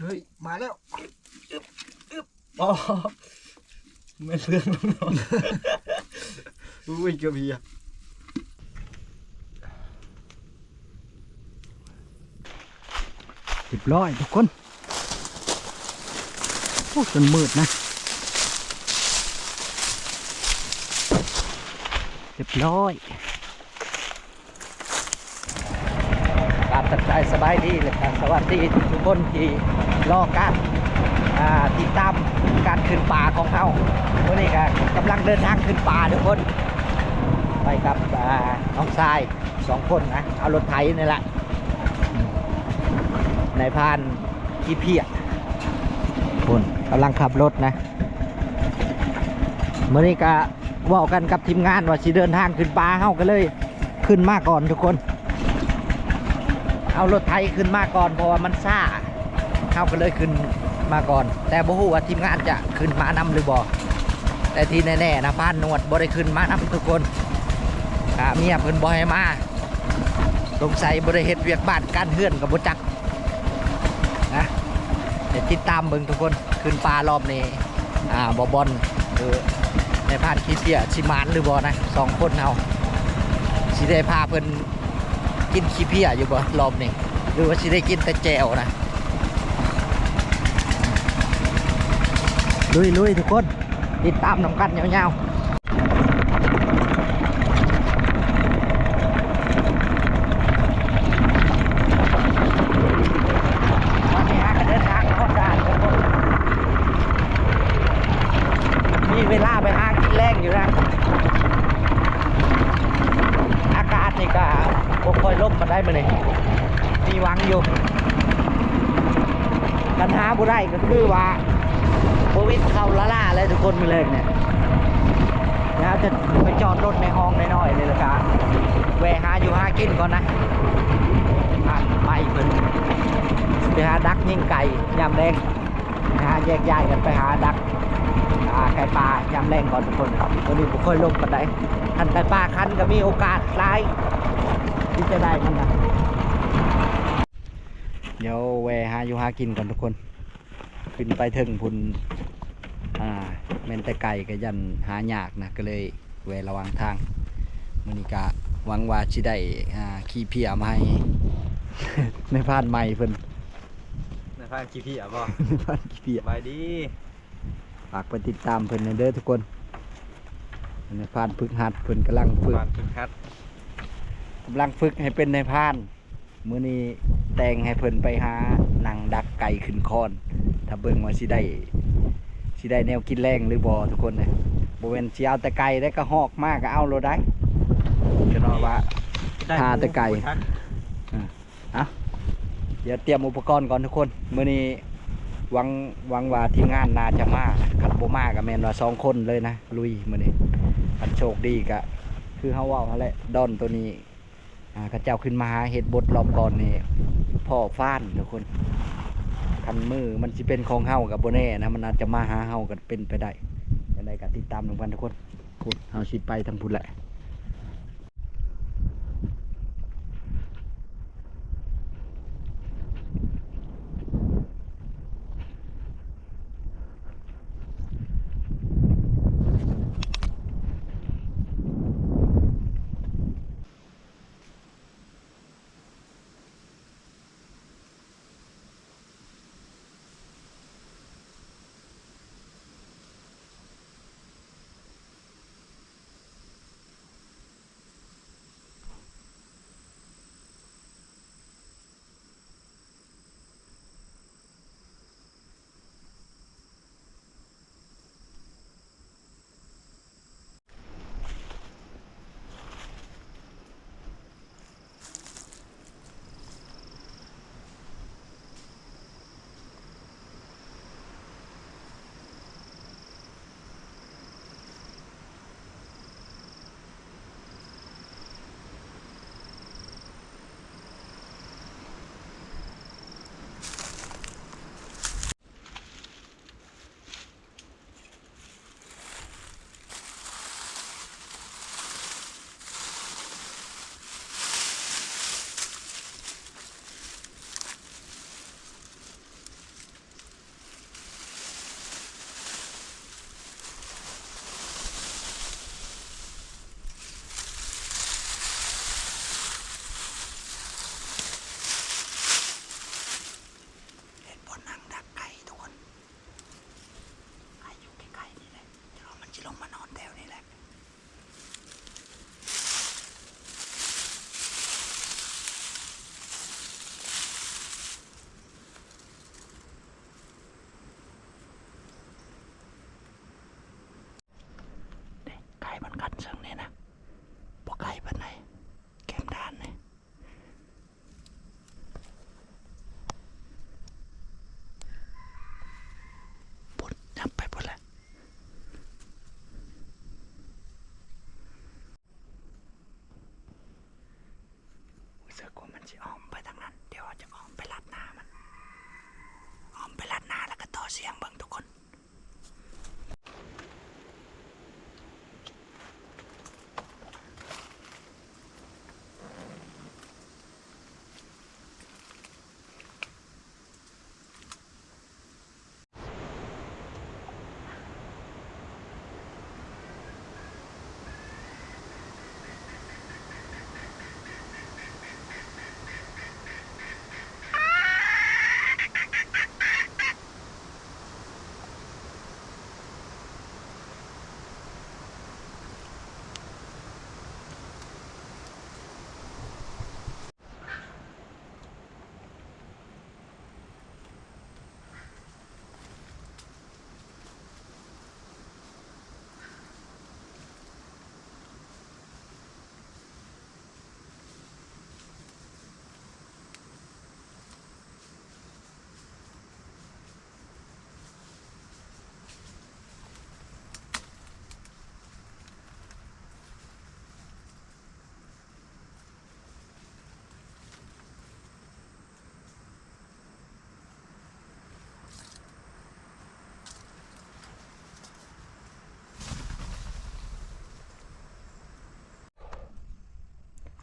เฮ้ย มาแล้วอ๋อไม่เรื่องแล้วเนาะอุ้ยเกือบเฮียเรียบร้อยทุกคนโอ้จนมืดนะ เรียบร้อย ตามตัดใจสบายดีเลยครับสวัสดีทุกคนที่รอการติดตามการขึ้นป่าของเขาวันนี้ก็กำลังเดินทางขึ้นป่าทุกคน ไปกับน้องชายสองคนนะเอารถไถนี่แหละในายพานขี้เพียคนกำลังขับรถนะเมื่อนี้ก็เว่ากันกับทีมงานว่าสิเดินทางขึ้นป่าเฮาก็เลยขึ้นมาก่อนทุกคน เอารถไทยขึ้นมาก่อนเพราะว่ามันซ่าเขาก็เลยขึ้นมาก่อน แต่บ่ฮู้ว่าทีมงานจะขึ้นมานำหรือบ่แต่ที่แน่ๆนะพานนวดบ่ได้ขึ้นมานำทุกคนอ่าเมียเพิ่นบ่ให้มาสงสัยบ่ได้เฮ็ดเวียกบ้านการเฮือนกับบ่จักนะเดี๋ยวติดตามเบิ่งทุกคนขึ้นปลารอบนี้อ่าบ่บอลเออในพานขี้เปียสิมานหรือบ่นะสองคนเฮาสิได้พาเพิ่น กินขี้เพี้ยอยู่บ่รอบนี้หรือว่าสิได้กินแต่แจวนะลุยลุยทุกคนติดตามน้ำกันยาวๆวันนี้ฮะก็เดินทางเข้าด่านทุกคนมีเวลาไปหากินแรงอยู่นะ อากาศนี่ก็บ่ค่อยลมมาได้มาเลยมีหวังอยู่ปัญ หาบุได้ก็คือว่าโควิดเข้าละล่าเลยทุกคนมาเลยเนี่ยแล้วจะไปจอดรถในห้องน้อยๆเลยละกันแวะหาอยู่หากินก่อนนะไปเพิ่นไปหาดักยิงไก่ยามแดงหาแยกย้ายกันไปหาดักไก่ปลายามแรงก่อนทุกคนวันนี้บ่ค่อยลงปานใดคันไก่ปลาคันก็มีโอกาสหลายที่จะได้มันนะเดี๋ยวแวะหาอยู่หากินก่อนทุกคน ขึ้นไปถึงพุ่นอ่าแม่นแต่ไก่ก็ยันหายากนะก็เลยแวะระวังทางมื้อนี้ก็หวังว่าสิได้อ่าขี้เพียมาให้ ในพานใหม่เพิ่นในพานกี่พี่อะบ่ในพานขี้เพียบายดีฝากไปติดตามเพิ่นเด้อทุกคนในพานฝึกหัดเพิ่นกำลังฝึกพานฝึกฮัดกำลังฝึกให้เป็นในายพรานมื้อนี้แต่งให้เพิ่นไปหาหนังดักไก่ขึ้นคอน ถ้าเบิ่งว่าสิได้สิได้แนวกินแรงหรือบ่ทุกคนนะบ่แม่นสิเอาแต่ไก่ได้ก็หอกมากก็เอาโลดได้ก็เนาะว่าทาแต่ไก่เดี๋ยวเตรียมอุปกรณ์ก่อนทุกคนมื้อนี้หวังหวังว่าทีมงานน่าจะมาคันบ่มาก็แม่นว่าสองคนเลยนะลุยมื้อนี้คันโชคดีก็คือเฮาเว้าหั่นแหละดอนตัวนี้อ่าเขาเจ้าขึ้นมาหาเห็ดบดรอบก่อนนี่พ่อฟ้านทุกคน คันมือมันจะเป็นของเฮากับโบแน่นะมันอาจจะมาหาเฮากันเป็นไปได้ยังไงก็ติดตามทุกวันทุกคนคุณเฮาชิไปทั้งพุ่นแหละ much.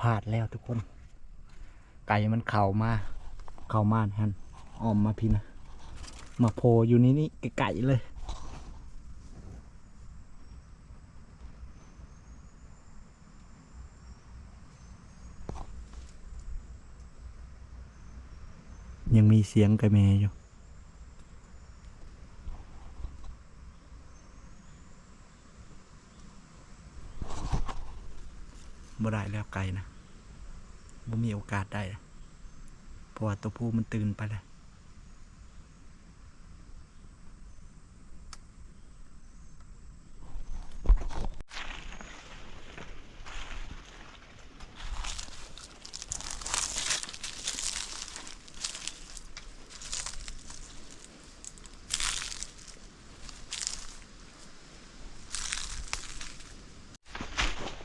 พลาดแล้วทุกคน ไก่มันเข่ามา เข่ามาฮันออมมาพี่นะ มาโพอยู่นี่นี่ไก่เลย ยังมีเสียงไกระแมอยู่ บ่ ได้แล้วไก่นะบ่มีโอกาสได้นะเพราะว่าตัวผู้มันตื่นไปแล้ว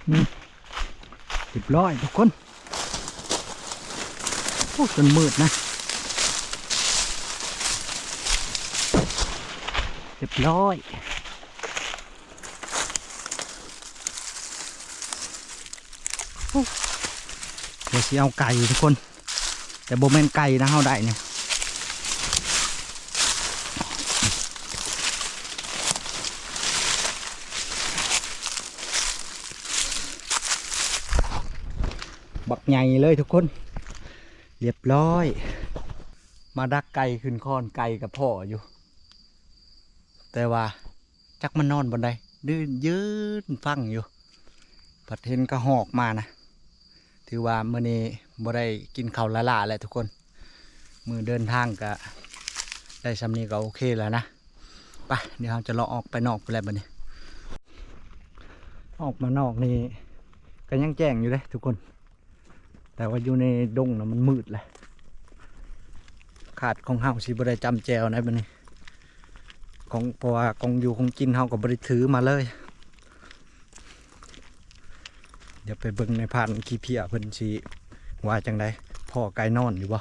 เรีย บร้อยทุกคนโอ้จนมืดนะเรียบร้อยเดี๋ยวสิเอาไก่ทุกคน แต่โบแมนไก่นะเฮาได้เนี่ย บักใหญ่เลยทุกคน เรียบร้อย มาดักไก่ขึ้นคอนไก่กับพ่ออยู่ แต่ว่าจักมันนอนบนใดดื้นยืนฟังอยู่ผัดเห็นกระหอกมานะถือว่ามื่อนี้บ่ได้กินข้าวละล่าแหละทุกคน มือเดินทางก็ได้สำนีก็โอเคแล้วนะไปเดี๋ยวเราจะเลาะออกไปนอกไปแล้วบัดนี้ ออกมานอกนี่ก็ยังแจ้งอยู่เลยทุกคน แต่ว่าอยู่ในดงนะมันมืดเลยขาดของเฮาสิบ่ได้จำแจวนะบัดนี้ของเพราะว่าของอยู่ของกินเฮาก็บ่ได้ถือมาเลย เดี๋ยวไปเบิ่งในพานขี้เพียเพิ่นสิว่าจังไดพ่อไก่นอนอยู่บ่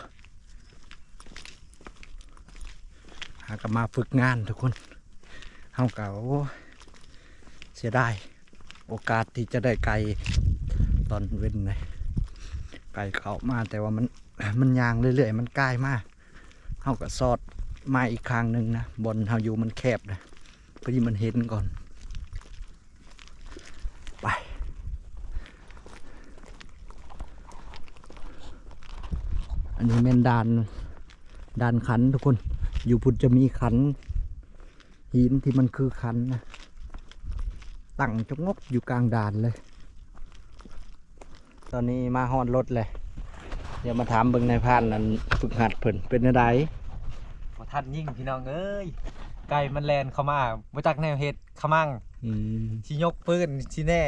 หากมาฝึกงานทุกคนเฮาก็โอ้เสียดายโอกาสที่จะได้ไก่ตอนเว้นเลย ไก่เขามาแต่ว่ามันมันยางเรื่อยๆ มันใกล้มากเฮาก็สอดมาอีกครั้งหนึ่งนะบนเฮาอยู่มันแคบนะพอดีมันเห็นก่อน ไป อันนี้เป็นดานดานขันทุกคน อยู่พุทธจะมีขัน หินที่มันคือขันนะตั้งจงงกอยู่กลางดานเลย ตอนนี้มาฮอดรถเลยเดี๋ยวมาถามเบิ่งในายพานนั้นฝึกหัดเพิ่นเป็นอะไรบ่ทันยิ่งพี่น้องเอ้ยไก่มันแลนเข้ามาบ่จักแนวเฮ็ดขะมั่งอืมสิยกปืนสิแน่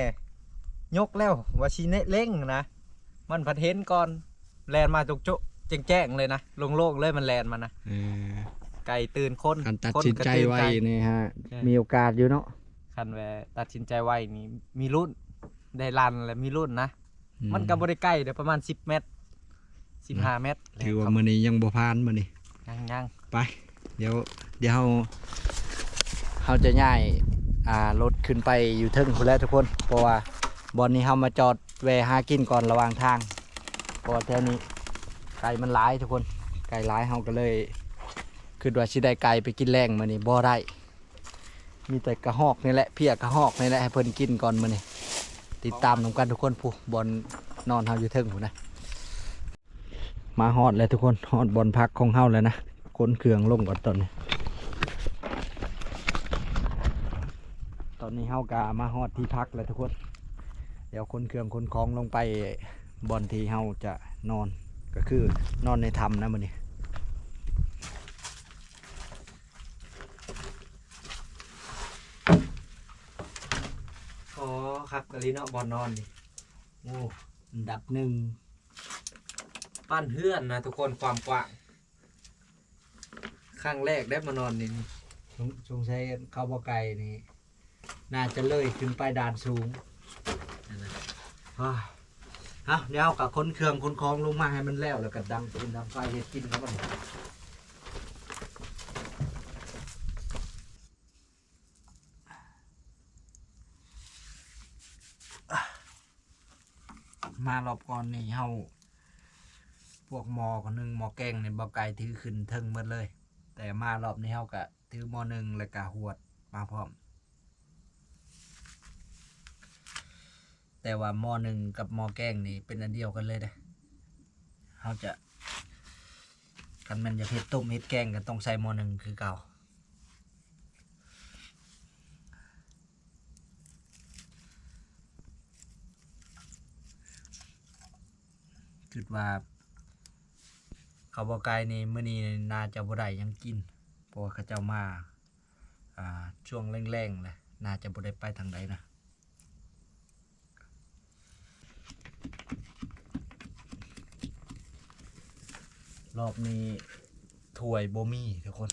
ยกแล้วว่าสิเนเร่งนะมันพัดเห็นก่อนแลนมาจุกจุแจ้งๆเลยนะโล่งๆเลยมันแลนมานะเออไก่ตื่นคนการตัดคนสินก็ใจตื่ไว้ก่นี่ฮะใช่มีโอกาสอยู่เนาะคันแวตัดสินใจไว้นี่มีรุ่นได้ลันและมีรุ่นนะ มันก็บ่ได้ใกล้เดี๋ยวประมาณ 10 เมตร 15 เมตรถือว่ามื้อนี้ยังบ่ผ่านมื้อนี้ยังยังไปเดี๋ยวเดี๋ยวเราเราจะย้ายอ่ารถขึ้นไปอยู่เทึ่งคุณแล้วทุกคน เพราะว่าบอนนี้เรามาจอดแวะหากินก่อนระหว่างทางเพราะว่าแถวนี้ไก่มันหลายทุกคนไก่หลายเราก็เลยคือว่าสิได้ไก่ไปกินแรงมื้อนี้บ่ได้มีแต่กระหอกนี่แหละเพียกระหอกนี่แหละให้เพิ่นกินก่อนมื้อนี้ ติดตามนำกันทุกคนผู้บอลนอนเฮาอยู่เทึ่งผู้นะ มาฮอดแล้วทุกคนฮอดบอลพักของเฮาแล้วนะค้นเครื่องลงก่อนตอนนี้ ตอนนี้เฮากามาฮอดที่พักแล้วทุกคน เดี๋ยวค้นเครื่องค้นของลงไปบอนที่เฮาจะนอนก็คือนอนในถ้ำนะมันนี่ อ๋อ ครับกะลีเนาะบ่นอนนี่โอ้อันดับหนึ่งบ้นเพื่อนนะทุกคนความกว้างครั้งแรกได้มานอนนี่สงสงสัยเข้าบ่ไก่นี่น่าจะเลยขึ้นไปด่านสูงนั่นนะอ้ายเอาเดี๋ยวเอากับค้นเครื่องค้นของลงมาให้มันแล้วแล้วก็ดังปืนดังไฟเฮ็ดกินครับมัน มารอบก่อนนี่เฮาพวกหมอคนหนึงหมอแกงนี่บ่ไกลถือขึ้นเทิงหมดเลย แต่มารอบนี้เฮาก็ถือหมอหนึ่งแล้วก็หวดมาพร้อม แต่ว่าหมอหนึ่งกับหมอแกงนี่เป็นอันเดียวกันเลยเด้เฮาจะคันมันจะเฮ็ดต้มเฮ็ดแกงก็ต้องใส่หมอหนึ่งคือเก่า คิดว่าเขาบอกไกลนี่มื้อนี้น่าจะบ่ได้หยังกินเพราะว่าเขาเจ้ามาอ่าช่วงแรงๆเลยน่าจะบ่ได้ไปทางใดนะรอบนี้ถ้วยบ่มีทุกคน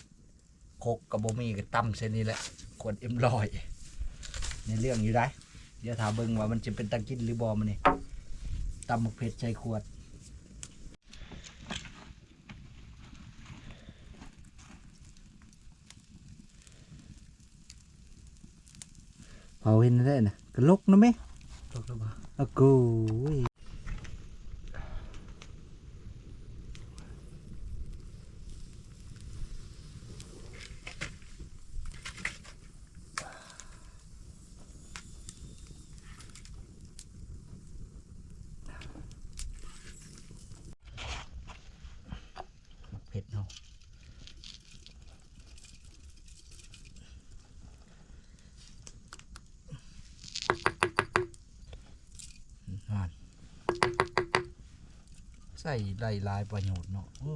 คกกับบ่มีก็ตั้มเส้นนี้แหละขวดเอ็มลอยในเรื่องอยู่ได้ เดี๋ยวถามเบิ่งว่ามันจะเป็นตะกินหรือบ่มันนี่ตำมะเผ็ดใส่ขวด เผาเห็นได้นะกระลกนะไหมตกแล้วบ่ อะกูยเผ็ดเนาะอ่าน ใส่ไล่ลายประโยชน์เนาะโอ้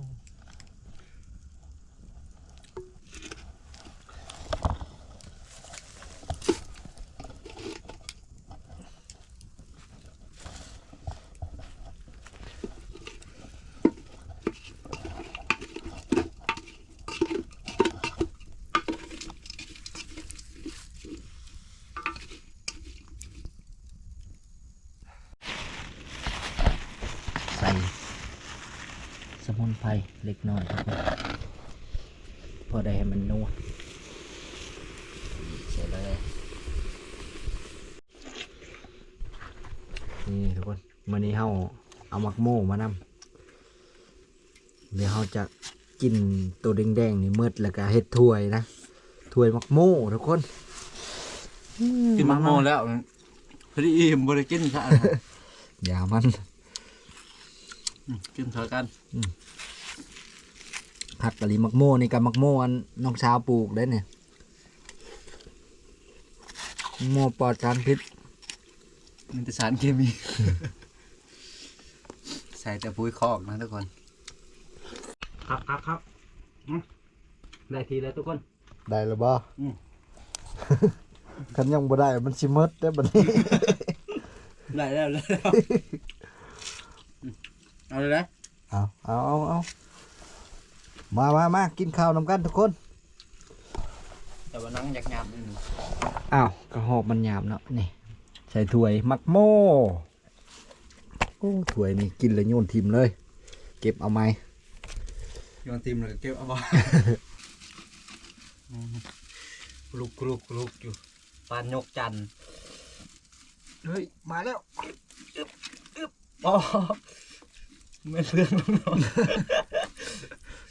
ใส่สมุนไพรเล็กน้อยครับผมพอได้ให้มันนัวเสร็จแล้ว นี่ทุกคนวันนี้เฮาเอามักโม่มานำเดี๋ยวเฮาจะกินตัวแดงๆนี่มืดแล้วก็เฮ็ดถ้วยนะถ้วยมักโม่ทุกคนกินมะม่วงแล้วพอดีอิ่มบ่ได้กินซะอย่ามันกินเถอะกันผักกะหรี่มักโม่นี่กับมักโม่อันน้องสาวปลูกได้เนี่ยมักโม่ปลอดสารพิษ มันจะสารเคมี ใส่แต่ปุ๋ยคอกนะทุกคน ครับครับครับได้ทีแล้วทุกคน ได้หรือบ่อืม คันยังบ่ได้มันสิหมดได้อบัดนี้ ได้แล้วได้แล้วเอาเลยนะเอาเอาเอาเอามามามากินข้าวนำกันทุกคน แต่ว่านังอยากหยาบนิดนึงอ้าวกระหอบมันหยาบเนาะนี่ ใส่ถ้วยมักโม่โอ้ถ้วยนี่กินแล้วโยนทิมเลย เก็บเอาไหมโยนทีมเลยเก็บเอาบ่กลุกกลุกกลุกอยู่ปานยกจันทร์เฮ้ยมาแล้วอ๋อไม่เรื่องแล้วเนาะ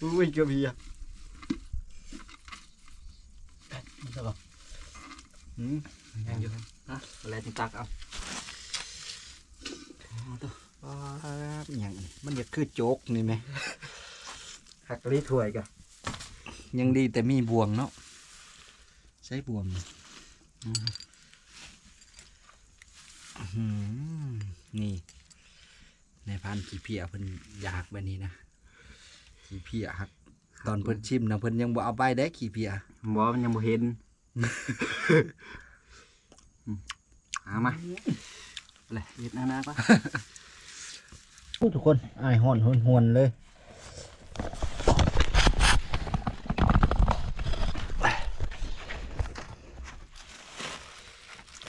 อุ้ยเกือบเฮียใช่ป่ะอืมยังอยู่ นะอะไรที่ตักเอาเอาตัวว้าบอย่างมันอยากคือโจ๊กนี่ไหมหักลีถ้วยกันยังดีแต่มีบวงเนาะใช้บวงอืมอื้อหือนี่ในพันขี้เพียเพิ่นอยากแบบนี้นะขี้เพียหักตอนเพิ่นชิมนะเพิ่นยังบ่เอาไปได้ขี้เพียบ่มันยังบ่เห็น หามาเลยเฮ็ดหน้าๆป่ะทุกคนไอายห่อนหวนหวนเลย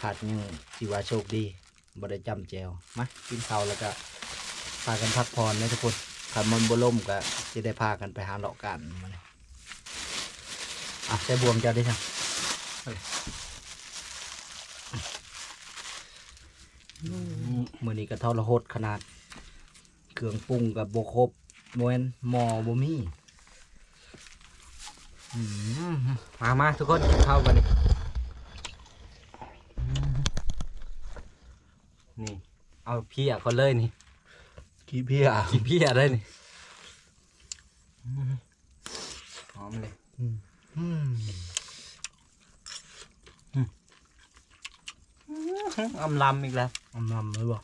ขาดยังสิว่าโชคดีบ่ไดจำแจวมากินข้าวแล้วก็พากันพักผ่อนนะทุกคนขันมันบล่มก็จะได้พากันไปหาเลาะกันมาเลยอะใช้บวงเจ้าได้สั่ง มื้อนี้ก็ทรหดขนาด เครื่องปรุงกับบ่ครบบ่แม่นหม้อบ่มีอืมมามาทุกคนกินข้าวกันดินี่ เอาเพียก่อนเลยนี่ขี้เพี้ยกินเพียได้นี่หอมเลยอืม อำลำอีกแล้วอำลำเลยบ่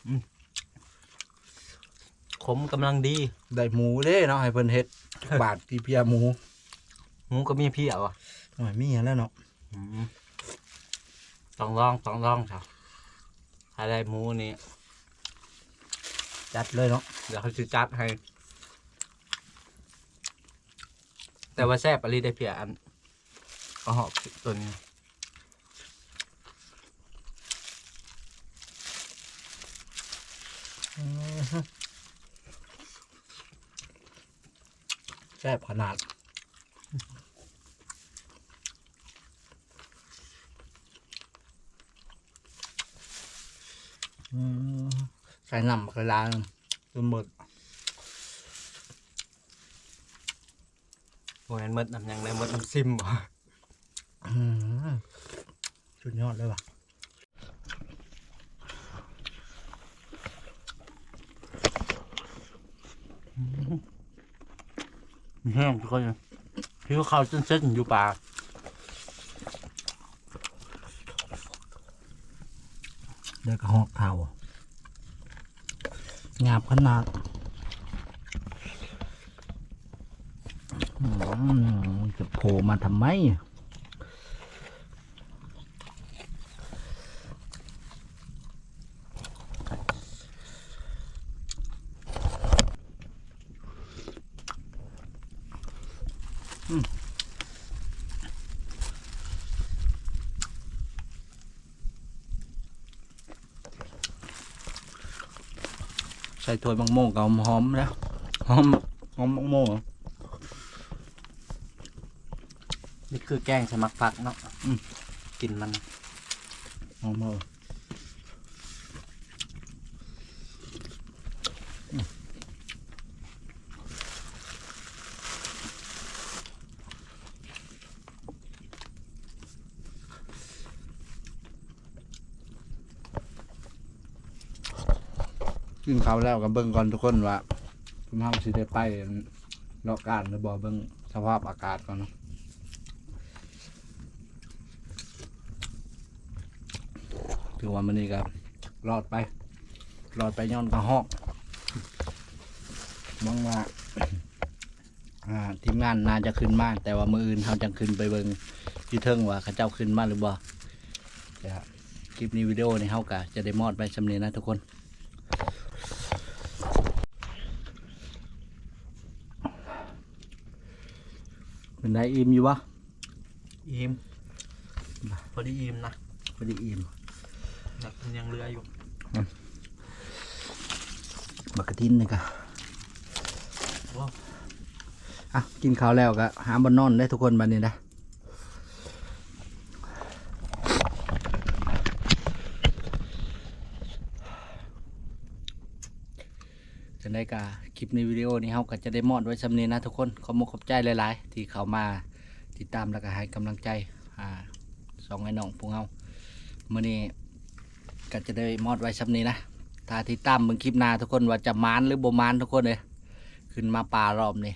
ขมกำลังดี ได้หมูเด้เนาะให้เพิ่นเฮ็ด บาดขี้เพี้ยหมู หมูก็มีเพียว่ะหน่อยมีแล้วเนาะอืมต้องลองต้องลองครับถ้าได้หมูนี่จัดเลยเนาะเดี๋ยวเขาจะจัดให้ แต่ว่าแซ่บอะไรได้เพียอันก็หอกตัวนี้ แซ่บขนาดอืมใส่น้ำกระลางจนหมดโมเมนต์มดน้ำยังในมดน้ำซิมบ่อืมสุดยอดเลยว่ะ แห้งทุกคนพี่ว่าเขาวเส้นๆอยู่ปากเด็กหอกเข่าหยาบขนาดจะโผล่มาทำไม ใส่ถ้วยมังโม่กับหอมๆแล้วหอมหอมมังโม่นี่คือแกงใส่มักผักเนาะอืมกินมันหอมเออ กินข้าแล้วกับเบิ่งก่อนทุกคนว่าคุณห้าสิได้ไปนอกการหรือบ่เบิ่งสภาพอากาศก่อนเนาะถือว่ามันนี่ครับรอดไปรอดไปย้อนกระหอกมองว่าทีมงานน่าจะขึ้นมาก แต่ว่ามืออื่นเขาจะขึ้นไปเบิ่งที่เทิงว่าเขาเจ้าขึ้นมากหรือบ่คลิปนี้วิดีโอในี้เขากะจะได้มอดไปสำเนียนะทุกคน เป็นไดอิ่มอยู่วะอิ่มพอดีอิ่มนะพอดีอิ่มอยากกินยังเหลืออยู่บักกะทินนี่กะอะกินข้าวแล้วก็หาบนนอนได้ทุกคนบันนี้นะจะได้กะ คลิปในวิดีโอนี้เขาก็จะได้มอดไว้สำเนียนะทุกคนขอมขอบใจหลาย ๆ ที่เขามาติดตามแล้วก็ให้กำลังใจอ่าสองไอ้น้องพวกเราเมื่อนี้ก็จะได้มอดไว้สำเนียนะถ้าที่ตามเบิ่งคลิปหน้าทุกคนว่าจะมานหรือบ่มานทุกคนเลยขึ้นมาป่ารอบนี้